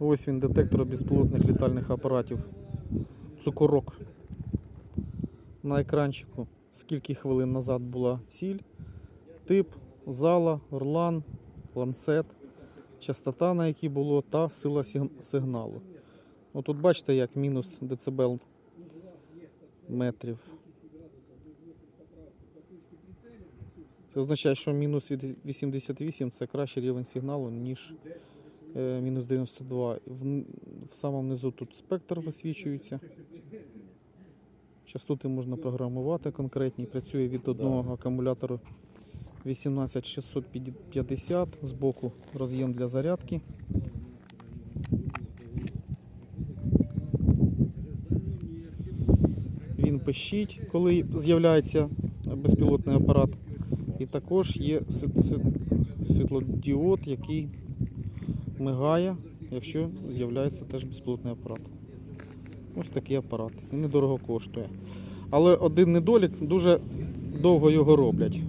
Ось він, детектор безпілотних літальних апаратів. Цукорок. На екранчику скільки хвилин назад була ціль, тип, зала, орлан, ланцет, частота, на якій було, та сила сиг- сигналу. Отут бачите, як мінус децибел метрів. Це означає, що мінус 88 це кращий рівень сигналу, ніж мінус 92. В, в самому низу тут спектр висвічується. Частоти можна програмувати конкретні. Працює від одного акумулятору 18650, збоку роз'єм для зарядки. Він пищить, коли з'являється безпілотний апарат. І також є світ- світ- світлодіод, який мигає, якщо з'являється теж безпілотний апарат. Ось такий апарат. Він недорого коштує. Але один недолік дуже довго його роблять.